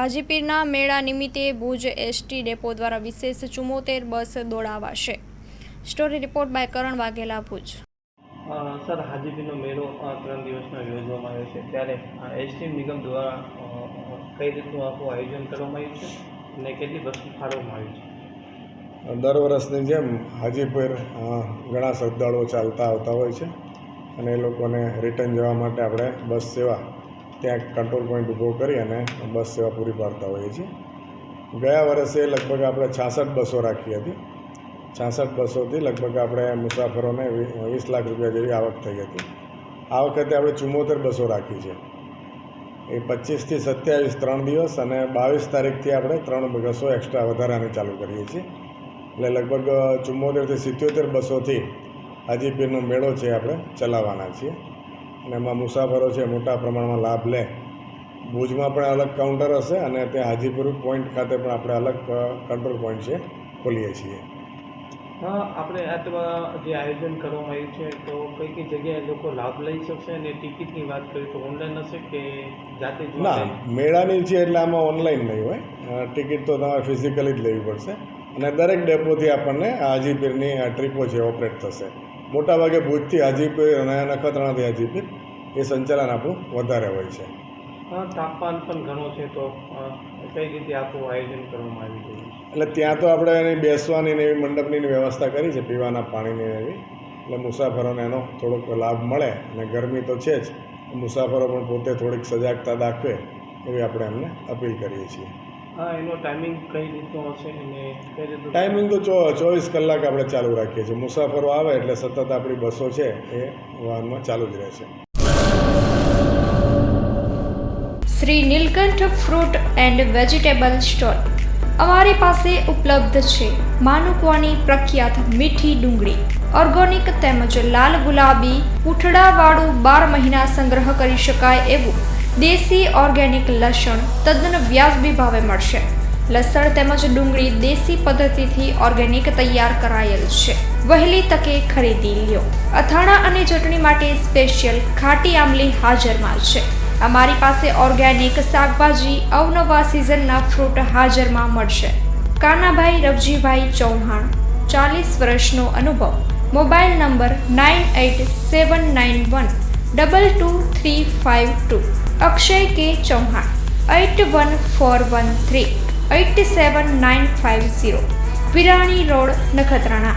હાજીપીરના મેળા નિમિત્તે Bhuj ST depot દ્વારા વિશેષ ચુમ્મોતેર bus દોડાવાશે. Story report by Karan Vaghela Bhuj. Sir હાજીપીરનો મેળો ત્રણ દિવસનો યોજવામાં આવ્યો છે. ત્યારે એસટી નિગમ દ્વારા કઈ રીતનું આખું આયોજન કરવામાં આવ્યું છે અને કેટલી બસ ફાળવવામાં આવી છે? દર વર્ષની જેમ હાજીપીર ઘણા શ્રદ્ધાળુઓ ચાલતા આવતા હોય છે અને એ લોકોને રિટર્ન જવા માટે આપણે બસ સેવા ત્યાં કંટ્રોલ પોઈન્ટ ઊભો કરી અને બસ સેવા પૂરી પાડતા હોઈએ છીએ. ગયા વર્ષે લગભગ આપણે છાસઠ બસો રાખી હતી. છાસઠ બસોથી લગભગ આપણે મુસાફરોને વીસ લાખ રૂપિયા જેવી આવક થઈ હતી. આ વખતે આપણે ચુમ્મોતેર બસો રાખી છે. એ પચીસથી સત્યાવીસ ત્રણ દિવસ અને બાવીસ તારીખથી આપણે ત્રણ બસો એક્સ્ટ્રા વધારાની ચાલુ કરીએ છીએ. એટલે લગભગ ચુમ્મોતેરથી સિત્યોતેર બસોથી હાજીપીરનો મેળો છે આપણે ચલાવવાના છીએ. અને એમાં મુસાફરો છે મોટા પ્રમાણમાં લાભ લે. ભુજમાં પણ અલગ કાઉન્ટર હશે અને ત્યાં હાજીપુર પોઈન્ટ ખાતે પણ આપણે અલગ કંટ્રોલ પોઈન્ટ છે ખોલીએ છીએ. હા આપણે આ જે આયોજન કરવામાં આવ્યું છે તો કઈ કઈ જગ્યાએ લોકો લાભ લઈ શકશે? અને ટિકિટની વાત કરીએ તો ઓનલાઈન હશે કે જાતે ના મેળાની છે એટલે આમાં ઓનલાઈન નહીં હોય. ટિકિટ તો તમારે ફિઝિકલી જ લેવી પડશે. અને દરેક ડેપોથી આપણને હાજીપીરની ટ્રીપો છે ઓપરેટ થશે. મોટાભાગે ભુજથી હાજીપીર અને નખત્રાણાથી હાજીપીર એ સંચાલન આપણું વધારે હોય છે. તાપમાન પણ ઘણો છે તો કઈ રીતે આખું આયોજન કરવામાં આવી છે? એટલે ત્યાં તો આપણે એની બેસવાની ને એવી મંડપની વ્યવસ્થા કરી છે પીવાના પાણીની એવી. એટલે મુસાફરોને એનો થોડોક લાભ મળે અને ગરમી તો છે જ. મુસાફરો પણ પોતે થોડીક સજાગતા દાખવે એવી આપણે એમને અપીલ કરીએ છીએ. હા એનો ટાઈમિંગ કઈ રીતનો હશે અને કઈ રીતનું ટાઈમિંગ તો ચો ચોવીસ કલાક આપણે ચાલુ રાખીએ છીએ. મુસાફરો આવે એટલે સતત આપણી બસો છે એ વાહનમાં ચાલુ જ રહે છે. Shri Nilkanth fruit and vegetable store અમારી પાસે ઉપલબ્ધ છે. માનુકવાની પ્રખ્યાત મીઠી ડુંગળી ઓર્ગોનિક તેમજ લાલ ગુલાબી પૂઠડાવાળું બાર મહિના સંગ્રહ કરી શકાય એવું દેશી ઓર્ગેનિક લસણ તદ્દન વ્યાજબી ભાવે મળશે. લસણ તેમજ ડુંગળી દેશી પદ્ધતિથી ઓર્ગેનિક તૈયાર કરાયેલ છે. વહેલી તકે ખરીદી લ્યો. અથાણા અને ચટણી માટે સ્પેશિયલ ખાટી આમલી હાજરમાં છે. અમારી પાસે ઓર્ગેનિક શાકભાજી અવનવા સિઝનના ફ્રૂટ હાજરમાં મળશે. કાનાભાઈ રવજીભાઈ ચૌહાણ, ચાલીસ વર્ષનો અનુભવ. Mobile number nine eight seven nine one, double two three five two. Akshay K Chauhan eight one four one three eight seven nine five zero Virani road, Nakhatrana.